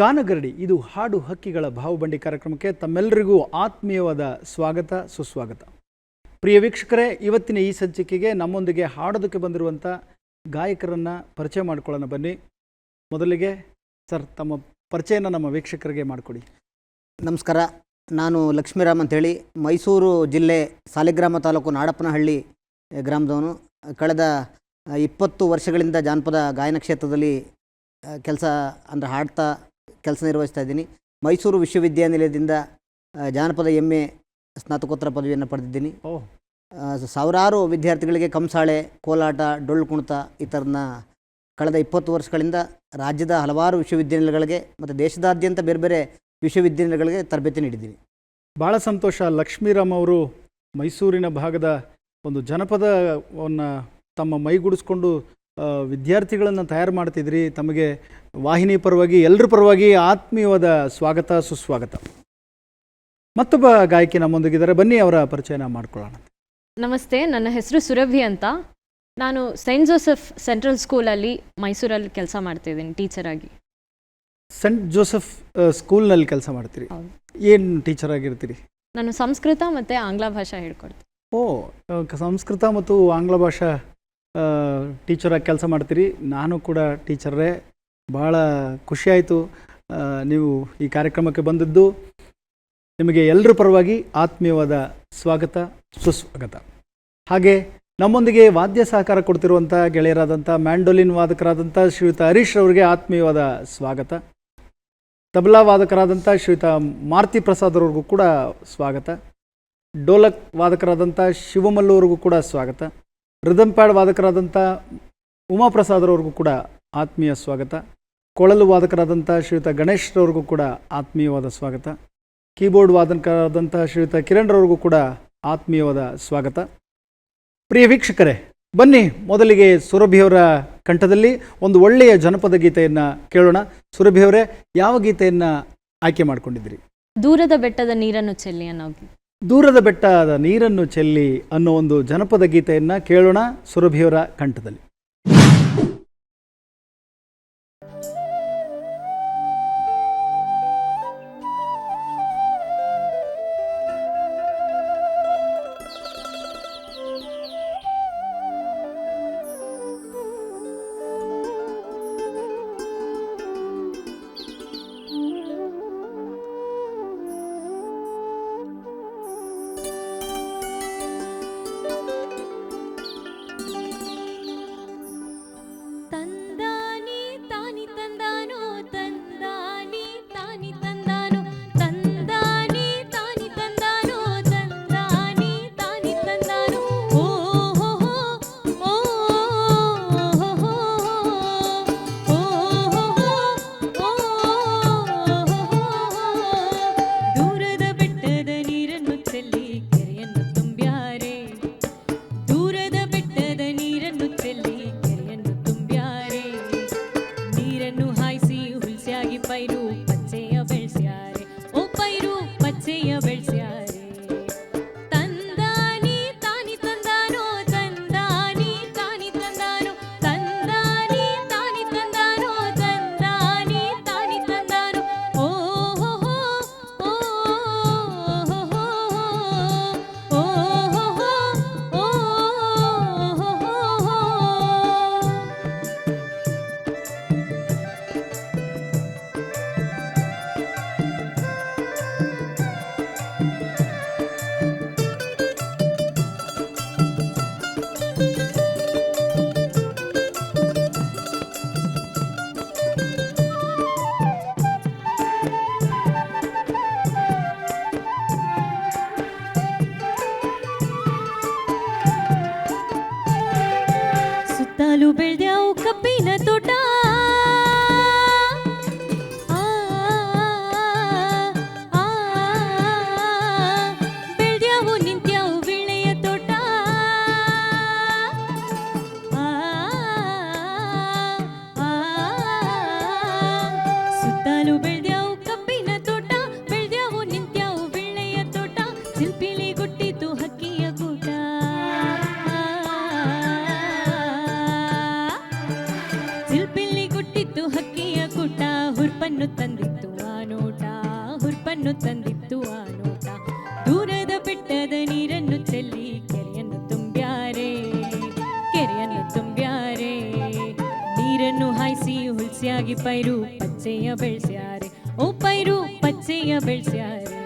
ಗಾನಗರಡಿ, ಇದು ಹಾಡು ಹಕ್ಕಿಗಳ ಭಾವಬಂಡಿ ಕಾರ್ಯಕ್ರಮಕ್ಕೆ ತಮ್ಮೆಲ್ಲರಿಗೂ ಆತ್ಮೀಯವಾದ ಸ್ವಾಗತ, ಸುಸ್ವಾಗತ. ಪ್ರಿಯ ವೀಕ್ಷಕರೇ, ಇವತ್ತಿನ ಈ ಸಂಚಿಕೆಗೆ ನಮ್ಮೊಂದಿಗೆ ಹಾಡೋದಕ್ಕೆ ಬಂದಿರುವಂಥ ಗಾಯಕರನ್ನು ಪರಿಚಯ ಮಾಡಿಕೊಳ್ಳೋಣ ಬನ್ನಿ. ಮೊದಲಿಗೆ ಸರ್, ತಮ್ಮ ಪರಿಚಯನ ನಮ್ಮ ವೀಕ್ಷಕರಿಗೆ ಮಾಡಿಕೊಡಿ. ನಮಸ್ಕಾರ, ನಾನು ಲಕ್ಷ್ಮೀರಾಮ್ ಅಂತೇಳಿ, ಮೈಸೂರು ಜಿಲ್ಲೆ ಸಾಲಿಗ್ರಾಮ ತಾಲೂಕು ನಾಡಪ್ಪನಹಳ್ಳಿ ಗ್ರಾಮದವನು. ಕಳೆದ ಇಪ್ಪತ್ತು ವರ್ಷಗಳಿಂದ ಜಾನಪದ ಗಾಯನ ಕ್ಷೇತ್ರದಲ್ಲಿ ಕೆಲಸ ಅಂದರೆ ಹಾಡ್ತಾ ಕೆಲಸ ನಿರ್ವಹಿಸ್ತಾ ಇದ್ದೀನಿ. ಮೈಸೂರು ವಿಶ್ವವಿದ್ಯಾನಿಲಯದಿಂದ ಜಾನಪದ ಎಂ ಎ ಸ್ನಾತಕೋತ್ತರ ಪದವಿಯನ್ನು ಪಡೆದಿದ್ದೀನಿ. ಸಾವಿರಾರು ವಿದ್ಯಾರ್ಥಿಗಳಿಗೆ ಕಂಸಾಳೆ ಕೋಲಾಟ ಡೊಳ್ಳು ಕುಣಿತ ಈ ಥರನ ಕಳೆದ ಇಪ್ಪತ್ತು ವರ್ಷಗಳಿಂದ ರಾಜ್ಯದ ಹಲವಾರು ವಿಶ್ವವಿದ್ಯಾನಿಲಯಗಳಿಗೆ ಮತ್ತು ದೇಶದಾದ್ಯಂತ ಬೇರೆ ಬೇರೆ ವಿಶ್ವವಿದ್ಯಾನಿಲಯಗಳಿಗೆ ತರಬೇತಿ ನೀಡಿದ್ದೀನಿ. ಭಾಳ ಸಂತೋಷ. ಲಕ್ಷ್ಮೀರಾಮ್ ಅವರು ಮೈಸೂರಿನ ಭಾಗದ ಒಂದು ಜನಪದವನ್ನು ತಮ್ಮ ಮೈಗೂಡಿಸ್ಕೊಂಡು ವಿದ್ಯಾರ್ಥಿಗಳನ್ನು ತಯಾರು ಮಾಡ್ತಿದ್ರಿ ತಮಗೆ ವಾಹಿನಿ ಪರವಾಗಿ ಎಲ್ಲರ ಪರವಾಗಿ ಆತ್ಮೀಯವಾದ ಸ್ವಾಗತ ಸುಸ್ವಾಗತ. ಮತ್ತೊಬ್ಬ ಗಾಯಕಿ ನಮ್ಮೊಂದಿಗಿದ್ದಾರೆ. ಬನ್ನಿ ಅವರ ಪರಿಚಯನ ಮಾಡ್ಕೊಳ್ಳೋಣ. ನಮಸ್ತೆ ನನ್ನ ಹೆಸರು ಸುರಭಿ ಅಂತ. ನಾನು ಸೈಂಟ್ ಜೋಸೆಫ್ ಸೆಂಟ್ರಲ್ ಸ್ಕೂಲಲ್ಲಿ ಮೈಸೂರಲ್ಲಿ ಕೆಲಸ ಮಾಡ್ತಿದ್ದೀನಿ ಟೀಚರ್ ಆಗಿ. ಸೆಂಟ್ ಜೋಸೆಫ್ ಸ್ಕೂಲ್ನಲ್ಲಿ ಕೆಲಸ ಮಾಡ್ತೀರಿ? ಏನು ಟೀಚರ್ ಆಗಿರ್ತೀರಿ? ನಾನು ಸಂಸ್ಕೃತ ಮತ್ತು ಆಂಗ್ಲ ಭಾಷಾ ಹೇಳ್ಕೊಡ್ತೀನಿ. ಓ ಸಂಸ್ಕೃತ ಮತ್ತು ಆಂಗ್ಲ ಭಾಷಾ ಟೀಚರಾಗಿ ಕೆಲಸ ಮಾಡ್ತೀರಿ. ನಾನು ಕೂಡ ಟೀಚರೇ. ಭಾಳ ಖುಷಿಯಾಯಿತು ನೀವು ಈ ಕಾರ್ಯಕ್ರಮಕ್ಕೆ ಬಂದದ್ದು. ನಿಮಗೆ ಎಲ್ಲರ ಪರವಾಗಿ ಆತ್ಮೀಯವಾದ ಸ್ವಾಗತ, ಸುಸ್ವಾಗತ. ಹಾಗೆ ನಮ್ಮೊಂದಿಗೆ ವಾದ್ಯ ಸಹಕಾರ ಕೊಡ್ತಿರುವಂಥ ಗೆಳೆಯರಾದಂಥ ಮ್ಯಾಂಡೋಲಿನ್ ವಾದಕರಾದಂಥ ಶ್ರೀಯುತ ಹರೀಶ್ ಅವರಿಗೆ ಆತ್ಮೀಯವಾದ ಸ್ವಾಗತ. ತಬಲಾ ವಾದಕರಾದಂಥ ಶ್ರೀಯುತ ಮಾರುತಿ ಪ್ರಸಾದ್ ಅವ್ರಿಗೂ ಕೂಡ ಸ್ವಾಗತ. ಡೋಲಕ್ ವಾದಕರಾದಂಥ ಶಿವಮಲ್ಲವ್ರಿಗೂ ಕೂಡ ಸ್ವಾಗತ. ರಿದಮ್ ಪ್ಯಾಡ್ ವಾದಕರಾದಂಥ ಉಮಾಪ್ರಸಾದ್ರವ್ರಿಗೂ ಕೂಡ ಆತ್ಮೀಯ ಸ್ವಾಗತ. ಕೊಳಲು ವಾದಕರಾದಂಥ ಶ್ರೀಯುತ ಗಣೇಶ್ ರವ್ರಿಗೂ ಕೂಡ ಆತ್ಮೀಯವಾದ ಸ್ವಾಗತ. ಕೀಬೋರ್ಡ್ ವಾದಕರಾದಂಥ ಶ್ರೀಯುತ ಕಿರಣ್ ರವ್ರಿಗೂ ಕೂಡ ಆತ್ಮೀಯವಾದ ಸ್ವಾಗತ. ಪ್ರಿಯ ವೀಕ್ಷಕರೇ, ಬನ್ನಿ ಮೊದಲಿಗೆ ಸುರಭಿಯವರ ಕಂಠದಲ್ಲಿ ಒಂದು ಒಳ್ಳೆಯ ಜನಪದ ಗೀತೆಯನ್ನು ಕೇಳೋಣ. ಸುರಭಿಯವರೇ, ಯಾವ ಗೀತೆಯನ್ನು ಆಯ್ಕೆ ಮಾಡಿಕೊಂಡಿದ್ದೀರಿ? ದೂರದ ಬೆಟ್ಟದ ನೀರನ್ನು ಚೆಲ್ಲಿ ಅನ್ನೋ. ದೂರದ ಬೆಟ್ಟದ ನೀರನ್ನು ಚೆಲ್ಲಿ ಅನ್ನೋ ಒಂದು ಜನಪದ ಗೀತೆಯನ್ನು ಕೇಳೋಣ ಸುರಭಿಯವರ ಕಂಠದಲ್ಲಿ. ಬೆಟ್ಟದ ನೀರನ್ನು ಚೆಲ್ಲಿ ಕೆರೆಯನ್ನು ತುಂಬ್ಯಾರೆ ಕೆರೆಯನ್ನು ತುಂಬ್ಯಾರೆ. ನೀರನ್ನು ಹಾಯಿಸಿ ಹುಲ್ಸಿಯಾಗಿ ಪೈರು ಪಚ್ಚೆಯ ಬೆಳೆಸ್ಯಾರೆ, ಓ ಪೈರು ಪಚ್ಚೆಯ ಬೆಳೆಸ್ಯಾರೆ.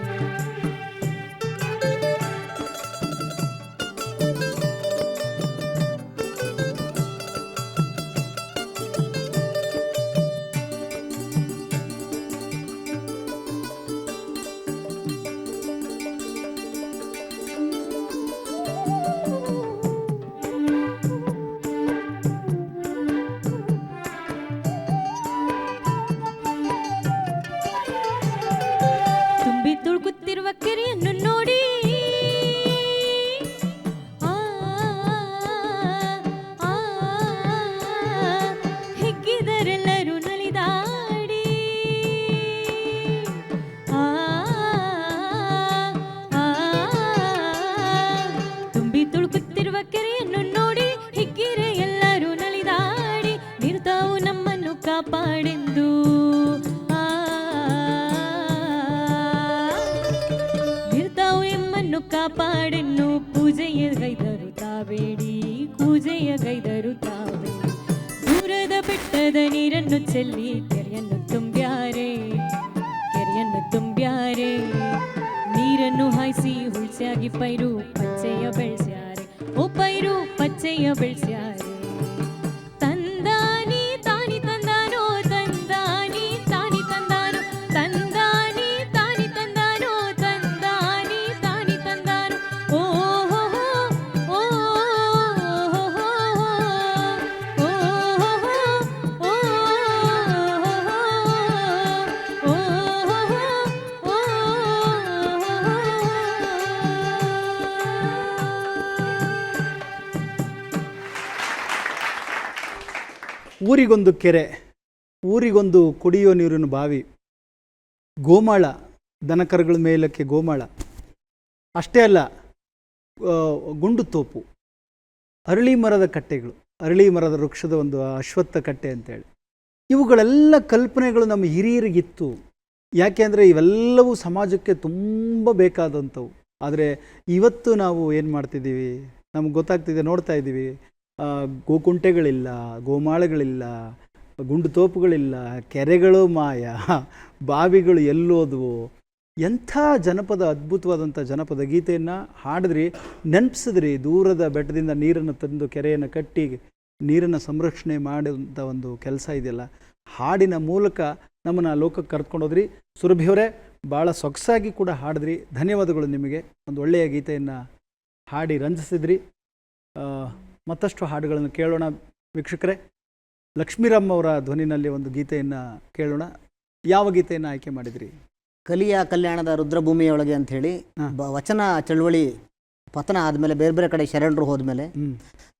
ಊರಿಗೊಂದು ಕೆರೆ, ಊರಿಗೊಂದು ಕುಡಿಯೋ ನೀರಿನ ಬಾವಿ, ಗೋಮಾಳ, ದನಕರುಗಳ ಮೇಲಕ್ಕೆ ಗೋಮಾಳ. ಅಷ್ಟೇ ಅಲ್ಲ ಗುಂಡು ತೋಪು, ಅರಳಿ ಮರದ ಕಟ್ಟೆಗಳು, ಅರಳಿ ಮರದ ವೃಕ್ಷದ ಒಂದು ಅಶ್ವತ್ಥ ಕಟ್ಟೆ ಅಂತೇಳಿ. ಇವುಗಳೆಲ್ಲ ಕಲ್ಪನೆಗಳು ನಮ್ಮ ಹಿರಿಯರಿಗಿತ್ತು. ಯಾಕೆ ಅಂದರೆ ಇವೆಲ್ಲವೂ ಸಮಾಜಕ್ಕೆ ತುಂಬ ಬೇಕಾದಂಥವು. ಆದರೆ ಇವತ್ತು ನಾವು ಏನು ಮಾಡ್ತಿದ್ದೀವಿ? ನಮ್ಗೆ ಗೊತ್ತಾಗ್ತಿದೆ, ನೋಡ್ತಾ ಇದ್ದೀವಿ. ಗೋಕುಂಟೆಗಳಿಲ್ಲ, ಗೋಮಾಳಗಳಿಲ್ಲ ಗುಂಡು ತೋಪುಗಳಿಲ್ಲ ಕೆರೆಗಳು ಮಾಯ, ಬಾವಿಗಳು ಎಲ್ಲೋದ್ವು. ಎಂಥ ಜನಪದ, ಅದ್ಭುತವಾದಂಥ ಜನಪದ ಗೀತೆಯನ್ನು ಹಾಡಿದ್ರಿ, ನೆನಪಿಸಿದ್ರಿ, ದೂರದ ಬೆಟ್ಟದಿಂದ ನೀರನ್ನು ತಂದು ಕೆರೆಯನ್ನು ಕಟ್ಟಿ ನೀರನ್ನು ಸಂರಕ್ಷಣೆ ಮಾಡಿದಂಥ ಒಂದು ಕೆಲಸ ಇದೆಯಲ್ಲ, ಹಾಡಿನ ಮೂಲಕ ನಮ್ಮನ್ನು ಲೋಕಕ್ಕೆ ಕರ್ಕೊಂಡೋದ್ರಿ ಸುರಭಿಯವರೇ ಭಾಳ ಸೊಗಸಾಗಿ ಕೂಡ ಹಾಡಿದ್ರಿ. ಧನ್ಯವಾದಗಳು ನಿಮಗೆ. ಒಂದು ಒಳ್ಳೆಯ ಗೀತೆಯನ್ನು ಹಾಡಿ ರಂಜಿಸಿದ್ರಿ. ಮತ್ತಷ್ಟು ಹಾಡುಗಳನ್ನು ಕೇಳೋಣ. ವೀಕ್ಷಕರೇ ಲಕ್ಷ್ಮೀರಾಮ್ ಅವರ ಧ್ವನಿನಲ್ಲಿ ಒಂದು ಗೀತೆಯನ್ನು ಕೇಳೋಣ. ಯಾವ ಗೀತೆಯನ್ನು ಆಯ್ಕೆ ಮಾಡಿದ್ರಿ? ಕಲಿಯ ಕಲ್ಯಾಣದ ರುದ್ರಭೂಮಿಯೊಳಗೆ ಅಂತ ಹೇಳಿ ಬ ವಚನ ಚಳುವಳಿ ಪತನ ಆದಮೇಲೆ ಬೇರೆ ಬೇರೆ ಕಡೆ ಶರಣರು ಹೋದ್ಮೇಲೆ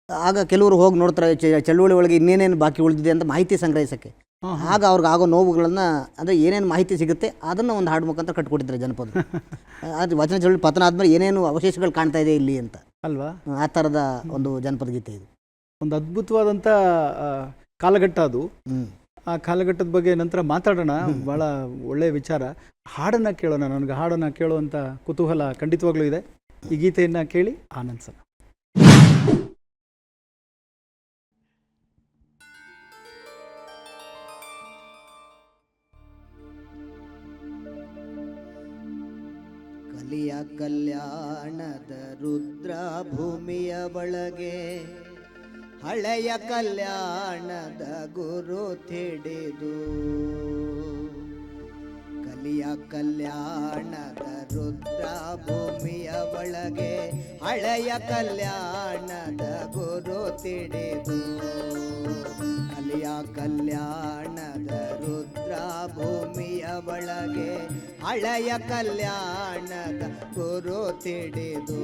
ಆಗ ಕೆಲವರು ಹೋಗಿ ನೋಡ್ತಾರೆ ಚಳುವಳಿ ಒಳಗೆ ಇನ್ನೇನೇನು ಬಾಕಿ ಉಳಿದಿದೆ ಅಂತ ಮಾಹಿತಿ ಸಂಗ್ರಹಿಸೋಕ್ಕೆ. ಆಗ ಅವ್ರಿಗೆ ಆಗೋ ನೋವುಗಳನ್ನು ಅಂದರೆ ಏನೇನು ಮಾಹಿತಿ ಸಿಗುತ್ತೆ ಅದನ್ನು ಒಂದು ಹಾಡು ಮುಖಾಂತರ ಕಟ್ಕೊಟ್ಟಿದ್ದಾರೆ ಜನಪದ. ಅದು ವಚನ ಚಳುವಳಿ ಪತನ ಆದಮೇಲೆ ಏನೇನು ಅವಶೇಷಗಳು ಕಾಣ್ತಾ ಇದೆ ಇಲ್ಲಿ ಅಂತ. ಅಲ್ವಾ? ಆ ಥರದ ಒಂದು ಜನಪದ ಗೀತೆ ಇದು. ಒಂದು ಅದ್ಭುತವಾದಂಥ ಕಾಲಘಟ್ಟ ಅದು. ಆ ಕಾಲಘಟ್ಟದ ಬಗ್ಗೆ ನಂತರ ಮಾತಾಡೋಣ. ಭಾಳ ಒಳ್ಳೆಯ ವಿಚಾರ. ಹಾಡನ್ನು ಕೇಳೋಣ. ನನಗೆ ಹಾಡನ್ನು ಕೇಳುವಂಥ ಕುತೂಹಲ ಖಂಡಿತವಾಗ್ಲೂ ಇದೆ. ಈ ಗೀತೆಯನ್ನು ಕೇಳಿ ಆನಂದ್ಸನ ಕಲಿಯ ಕಲ್ಯಾಣದ ರುದ್ರ ಭೂಮಿಯ ಒಳಗೆ ಹಳೆಯ ಕಲ್ಯಾಣದ ಗುರು ತಿಳಿದು ಕಲಿಯ ಕಲ್ಯಾಣದ ರುದ್ರ ಭೂಮಿಯ ಒಳಗೆ ಹಳೆಯ ಕಲ್ಯಾಣದ ಗುರು ತಿಳಿದು. ಕಲಿಯ ಕಲ್ಯಾಣದ ರುದ್ರ ಭೂಮಿಯ ಒಳಗೆ ಹಳೆಯ ಕಲ್ಯಾಣದ ಗುರು ತಿಳಿದು.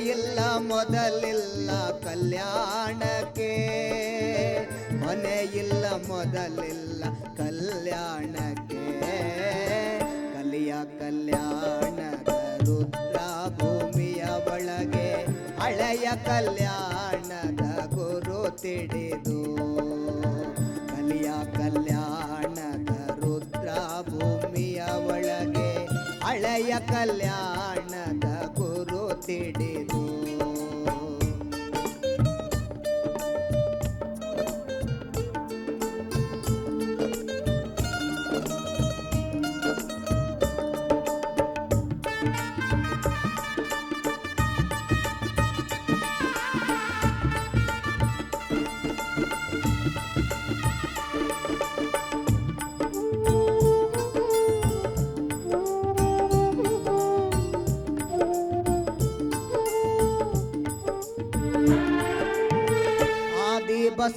ಕೊನೆಯಿಲ್ಲ ಮೊದಲಿಲ್ಲ ಕಲ್ಯಾಣಕ್ಕೆ. ಇಲ್ಲ ಮೊದಲಿಲ್ಲ ಕಲ್ಯಾಣಕ್ಕೆ. ಕಲಿಯ ಕಲ್ಯಾಣ ರುದ್ರ ಭೂಮಿಯ ಒಳಗೆ, ಹಳೆಯ ಕಲ್ಯಾಣದ ಗುರು ತಿಳಿದು. ಕಲಿಯ ಕಲ್ಯಾಣದ ರುದ್ರ ಭೂಮಿಯ ಒಳಗೆ, ಹಳೆಯ ಕಲ್ಯಾಣದ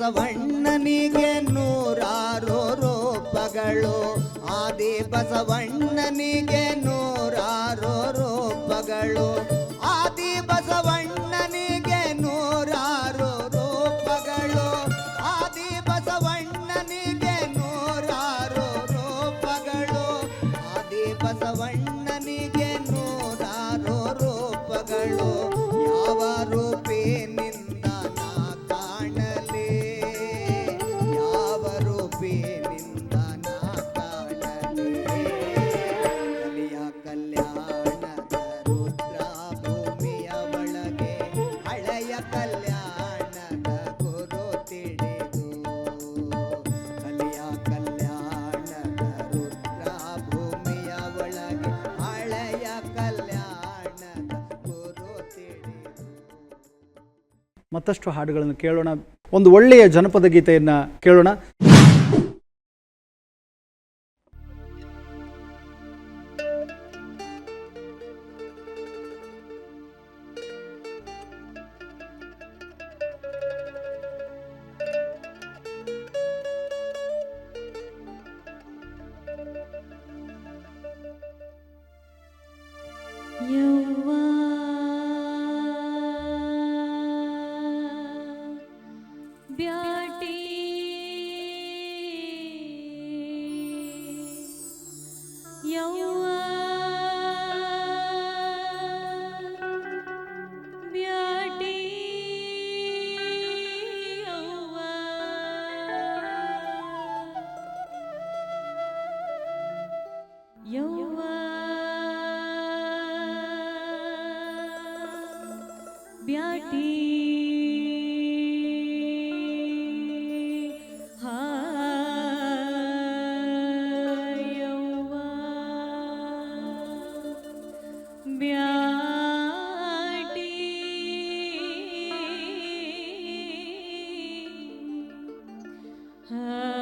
ಬಸವಣ್ಣನಿಗೆ ನೂರಾರು ರೂಪಗಳು. ಆದಿ ಬಸವಣ್ಣನಿಗೆ ನೂರಾರು ರೂಪಗಳು. ಆದಿ ಬಸವಣ್ಣನಿಗೆ ನೂರಾರು ರೂಪಗಳು. ಆದಿ ಬಸವಣ್ಣನಿಗೆ ನೂರಾರು ರೂಪಗಳು. ಆದಿ ಬಸವಣ್ಣನಿಗೆ ನೂರಾರು ರೂಪಗಳು. ಯಾವ ಮತ್ತಷ್ಟು ಹಾಡುಗಳನ್ನು ಕೇಳೋಣ. ಒಂದು ಒಳ್ಳೆಯ ಜನಪದ ಗೀತೆಯನ್ನು ಕೇಳೋಣ. ಹಾ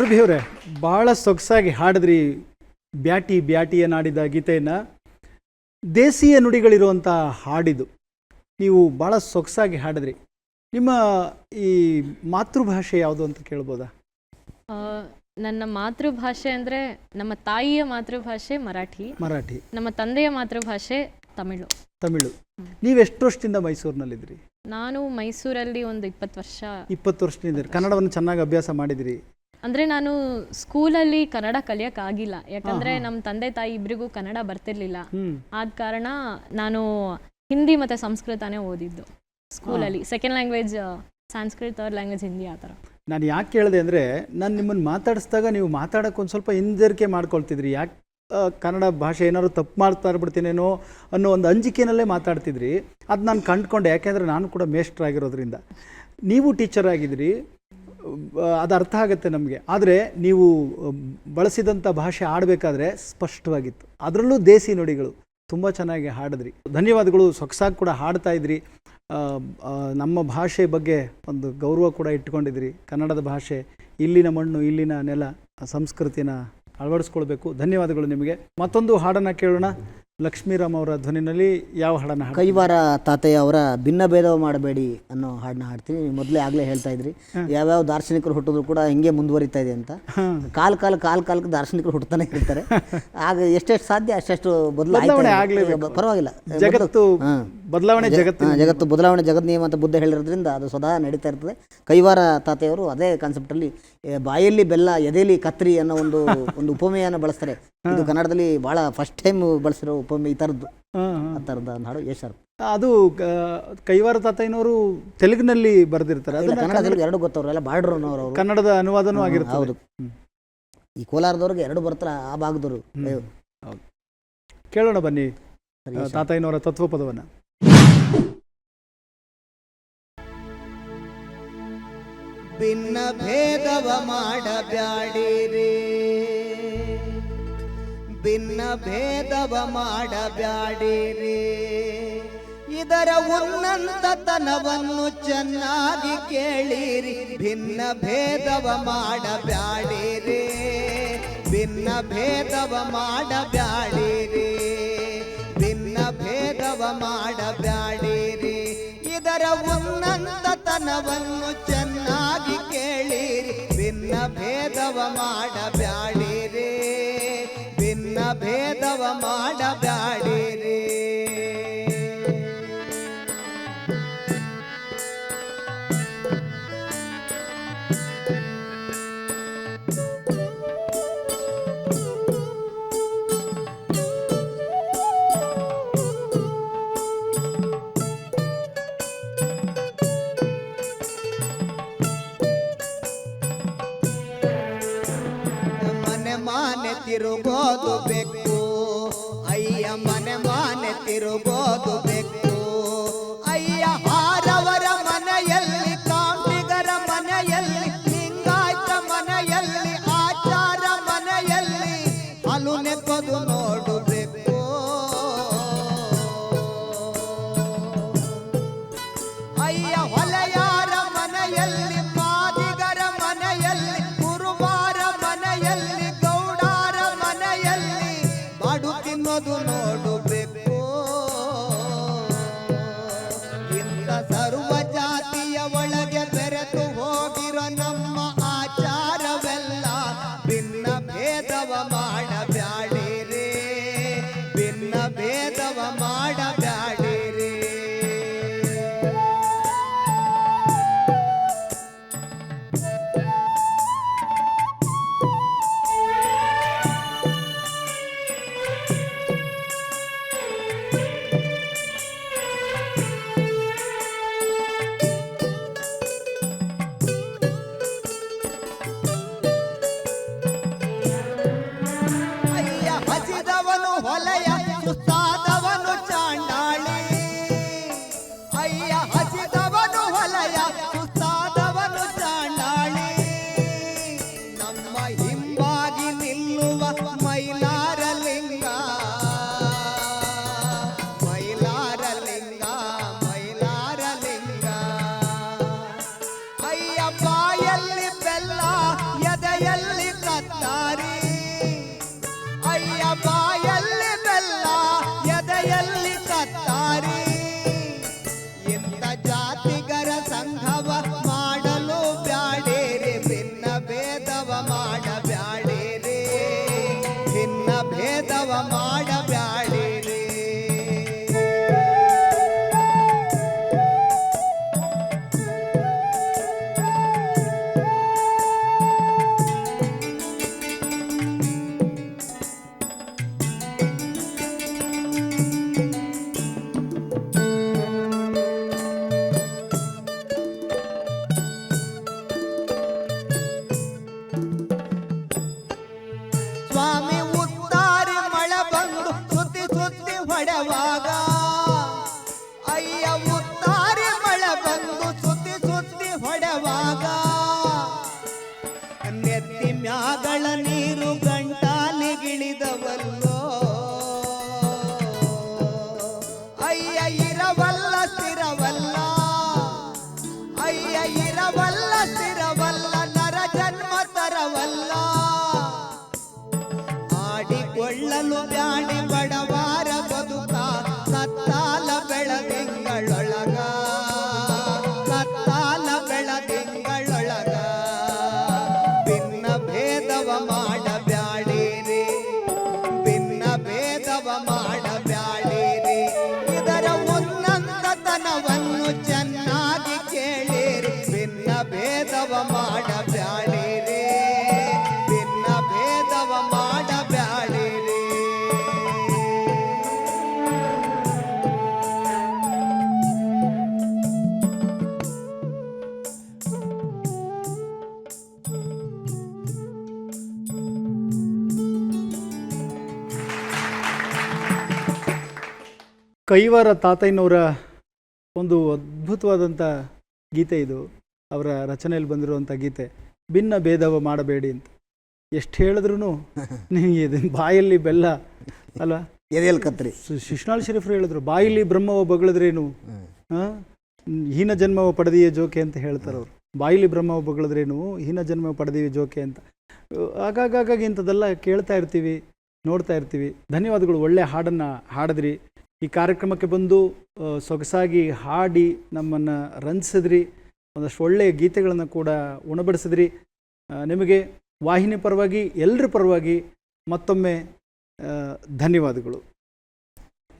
ಸುರಭಿ ಅವರೇ ಭಾಳ ಸೊಗಸಾಗಿ ಹಾಡಿದ್ರಿ ಬ್ಯಾಟಿ ಬ್ಯಾಟಿಯ ನಾಡಿದ ಗೀತೆಯನ್ನು. ದೇಸಿಯ ನುಡಿಗಳಿರುವಂಥ ಹಾಡಿದು ನೀವು ಭಾಳ ಸೊಗಸಾಗಿ ಹಾಡಿದ್ರಿ. ನಿಮ್ಮ ಈ ಮಾತೃಭಾಷೆ ಯಾವುದು ಅಂತ ಕೇಳ್ಬೋದಾ? ನನ್ನ ಮಾತೃಭಾಷೆ ಅಂದರೆ ನಮ್ಮ ತಾಯಿಯ ಮಾತೃಭಾಷೆ ಮರಾಠಿ. ಮರಾಠಿ. ನಮ್ಮ ತಂದೆಯ ಮಾತೃಭಾಷೆ ತಮಿಳು. ತಮಿಳು. ನೀವು ಎಷ್ಟು ವರ್ಷದಿಂದ ಮೈಸೂರಿನಲ್ಲಿದ್ರಿ ನಾನು ಮೈಸೂರಲ್ಲಿ ಒಂದು ಇಪ್ಪತ್ತು ವರ್ಷ. ಇಪ್ಪತ್ತು ವರ್ಷದಿಂದ. ಕನ್ನಡವನ್ನು ಚೆನ್ನಾಗಿ ಅಭ್ಯಾಸ ಮಾಡಿದಿರಿ ಅಂದರೆ ನಾನು ಸ್ಕೂಲಲ್ಲಿ ಕನ್ನಡ ಕಲಿಯೋಕ್ಕಾಗಿಲ್ಲ. ಯಾಕಂದರೆ ನಮ್ಮ ತಂದೆ ತಾಯಿ ಇಬ್ಬರಿಗೂ ಕನ್ನಡ ಬರ್ತಿರ್ಲಿಲ್ಲ. ಆದ ಕಾರಣ ನಾನು ಹಿಂದಿ ಮತ್ತು ಸಂಸ್ಕೃತನೇ ಓದಿದ್ದು ಸ್ಕೂಲಲ್ಲಿ. Second language Sanskrit third language Hindi ಆ ಥರ. ನಾನು ಯಾಕೆ ಕೇಳಿದೆ ಅಂದರೆ ನಾನು ನಿಮ್ಮನ್ನು ಮಾತಾಡಿಸಿದಾಗ ನೀವು ಮಾತಾಡೋಕೆ ಒಂದು ಸ್ವಲ್ಪ ಹಿಂಜರಿಕೆ ಮಾಡ್ಕೊಳ್ತಿದ್ರಿ. ಯಾಕೆ ಕನ್ನಡ ಭಾಷೆ ಏನಾದ್ರು ತಪ್ಪು ಮಾಡ್ತಾ ಇರ್ಬಿಡ್ತೀನೇನೋ ಅನ್ನೋ ಒಂದು ಅಂಜಿಕೆನಲ್ಲೇ ಮಾತಾಡ್ತಿದ್ರಿ. ಅದು ನಾನು ಕಂಡುಕೊಂಡೆ. ಯಾಕೆಂದರೆ ನಾನು ಕೂಡ ಮೇಷ್ಟ್ರಾಗಿರೋದ್ರಿಂದ. ನೀವು ಟೀಚರ್ ಆಗಿದ್ರಿ. ಅದು ಅರ್ಥ ಆಗುತ್ತೆ ನಮಗೆ. ಆದರೆ ನೀವು ಬಳಸಿದಂಥ ಭಾಷೆ ಆಡಬೇಕಾದ್ರೆ ಸ್ಪಷ್ಟವಾಗಿತ್ತು. ಅದರಲ್ಲೂ ದೇಸಿ ನುಡಿಗಳು ತುಂಬ ಚೆನ್ನಾಗಿ ಹಾಡಿದ್ರಿ. ಧನ್ಯವಾದಗಳು. ಸೊಗಸಾಗಿ ಕೂಡ ಹಾಡ್ತಾ ಇದ್ರಿ. ನಮ್ಮ ಭಾಷೆ ಬಗ್ಗೆ ಒಂದು ಗೌರವ ಕೂಡ ಇಟ್ಕೊಂಡಿದ್ರಿ. ಕನ್ನಡದ ಭಾಷೆ, ಇಲ್ಲಿನ ಮಣ್ಣು, ಇಲ್ಲಿನ ನೆಲ, ಸಂಸ್ಕೃತಿನ ಅಳವಡಿಸ್ಕೊಳ್ಬೇಕು. ಧನ್ಯವಾದಗಳು ನಿಮಗೆ. ಮತ್ತೊಂದು ಹಾಡನ್ನು ಕೇಳೋಣ. ಲಕ್ಷ್ಮೀರಾಮ್ ಅವರ ಧ್ವನಿನಲ್ಲಿ ಯಾವ ಹಾಡನ್ನು ಹಾಡ ಕೈವಾರ ತಾತಯ್ಯ ಅವರ ಭಿನ್ನ ಭೇದ ಮಾಡಬೇಡಿ ಅನ್ನೋ ಹಾಡನ್ನ ಹಾಡ್ತೀನಿ. ಮೊದಲೇ ಆಗಲೇ ಹೇಳ್ತಾ ಇದ್ರಿ. ಯಾವ್ಯಾವ ದಾರ್ಶನಿಕರು ಹುಟ್ಟಿದ್ರು ಕೂಡ ಹಿಂಗೆ ಮುಂದುವರಿತಾ ಇದೆ ಅಂತ. ಕಾಲ್ ಕಾಲ ಕಾಲ್ ಕಾಲಕ್ಕೆ ದಾರ್ಶನಿಕರು ಹುಟ್ಟತಾನೆ ಇರ್ತಾರೆ. ಆಗ ಎಷ್ಟೆಷ್ಟು ಸಾಧ್ಯ ಅಷ್ಟೆಷ್ಟು ಬದಲಾವಣೆ ಪರವಾಗಿಲ್ಲ. ಜಗತ್ತು. ಬದಲಾವಣೆ ಜಗತ್ತು ಜಗತ್ತು ಬದಲಾವಣೆ ಜಗತ್ ನಿಯಮ ಅಂತ ಬುದ್ಧ ಹೇಳಿರೋದ್ರಿಂದ ಅದು ಸದಾ ನಡೀತಾ ಇರ್ತದೆ. ಕೈವಾರ ತಾತೆಯವರು ಅದೇ ಕಾನ್ಸೆಪ್ಟಲ್ಲಿ ಬಾಯಲ್ಲಿ ಬೆಲ್ಲ ಎದೆಯಲ್ಲಿ ಕತ್ರಿ ಅನ್ನೋ ಒಂದು ಒಂದು ಉಪಮೆಯನ್ನು ಬಳಸ್ತಾರೆ. ಇದು ಕನ್ನಡದಲ್ಲಿ ಬಹಳ ಫಸ್ಟ್ ಟೈಮ್ ಬಳಸಿರೋ ಉಪಮೆ ಈ ಥರದ್ದು. ಆ ಥರದ ನಾಡು ಯಶರ್ ಯಶ್ ಅದು ಕೈವಾರ ತಾತಯ್ಯನವರು ತೆಲುಗಿನಲ್ಲಿ ಬರೆದಿರ್ತಾರೆ. ಕನ್ನಡದಲ್ಲಿ ಎರಡು ಗೊತ್ತವ್ರು ಎಲ್ಲ ಬಾರ್ಡರ್ ಅವರು ಕನ್ನಡದ ಅನುವಾದನೂ ಆಗಿರುತ್ತೆ ಹೌದು. ಈ ಕೋಲಾರದವ್ರಿಗೆ ಎರಡು ಬರ್ತಾರ ಆ ಭಾಗದವರು. ಕೇಳೋಣ ಬನ್ನಿ ತಾತಯ್ಯನವರ ತತ್ವಪದವನ್ನು. ಭಿನ್ನ ಭೇದವ ಮಾಡಬ್ಯಾಡಿರಿ. ಭಿನ್ನ ಭೇದವ ಮಾಡಬ್ಯಾಡಿರಿ. ಇದರ ಉನ್ನಂತತನವನ್ನು ಚೆನ್ನಾಗಿ ಕೇಳಿರಿ. ಭಿನ್ನ ಭೇದವ ಮಾಡಬ್ಯಾಡಿರಿ. ಭಿನ್ನ ಭೇದವ ಮಾಡಬ್ಯಾಡಿರಿ. ಭಿನ್ನ ಭೇದವ ಮಾಡಬ್ಯಾಡಿರಿ. ಇದರ ಉನ್ನಂತತನವನ್ನು ಚೆನ್ನಾಗಿ ಮಾಡಬ್ಯಾಡಿರಿ ಮನೆ ಮಾನೆ ತಿರುಗೋದು ಬೇಕು Lord. ಕೈವಾರ ತಾತಯ್ಯನವರ ಒಂದು ಅದ್ಭುತವಾದಂಥ ಗೀತೆ ಇದು. ಅವರ ರಚನೆಯಲ್ಲಿ ಬಂದಿರುವಂಥ ಗೀತೆ. ಭಿನ್ನ ಭೇದವ ಮಾಡಬೇಡಿ ಅಂತ. ಎಷ್ಟು ಹೇಳಿದ್ರು ನಿಮಗೆ ಇದು ಬಾಯಲ್ಲಿ ಬೆಲ್ಲ ಅಲ್ಲ ಎದೆಯಲ್ಲಿ ಕತ್ರಿ. ಶಿಶುನಾಳ್ ಶಿಶ್ನಾಳ್ ಶರೀಫ್ರು ಹೇಳಿದ್ರು ಬಾಯಲ್ಲಿ ಬ್ರಹ್ಮವ ಬಗಳಿದ್ರೇನು? ಹಾಂ? ಹೀನ ಜನ್ಮವ ಪಡೆದಿಯ ಜೋಕೆ ಅಂತ ಹೇಳ್ತಾರೆ ಅವರು. ಬಾಯಿಲಿ ಬ್ರಹ್ಮವ ಬಗಳಿದ್ರೇನು? ಹೀನ ಜನ್ಮ ಪಡೆದೀವಿ ಜೋಕೆ ಅಂತ. ಆಗಾಗಾಗಾಗಿ ಇಂಥದ್ದೆಲ್ಲ ಕೇಳ್ತಾ ಇರ್ತೀವಿ ನೋಡ್ತಾ ಇರ್ತೀವಿ. ಧನ್ಯವಾದಗಳು ಒಳ್ಳೆ ಹಾಡನ್ನು ಹಾಡಿದ್ರಿ. ಈ ಕಾರ್ಯಕ್ರಮಕ್ಕೆ ಬಂದು ಸೊಗಸಾಗಿ ಹಾಡಿ ನಮ್ಮನ್ನು ರಂಜಿಸಿದ್ರಿ. ಒಂದಷ್ಟು ಒಳ್ಳೆಯ ಗೀತೆಗಳನ್ನು ಕೂಡ ಉಣಬಡಿಸಿದ್ರಿ. ನಿಮಗೆ ವಾಹಿನಿ ಪರವಾಗಿ ಎಲ್ಲರ ಪರವಾಗಿ ಮತ್ತೊಮ್ಮೆ ಧನ್ಯವಾದಗಳು.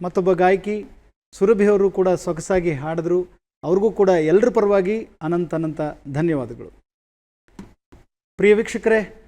ಮತ್ತೊಬ್ಬ ಗಾಯಕಿ ಸುರಭಿ ಅವರು ಕೂಡ ಸೊಗಸಾಗಿ ಹಾಡಿದ್ರು. ಅವ್ರಿಗೂ ಕೂಡ ಎಲ್ಲರ ಪರವಾಗಿ ಅನಂತ ಅನಂತ ಧನ್ಯವಾದಗಳು. ಪ್ರಿಯ ವೀಕ್ಷಕರೇ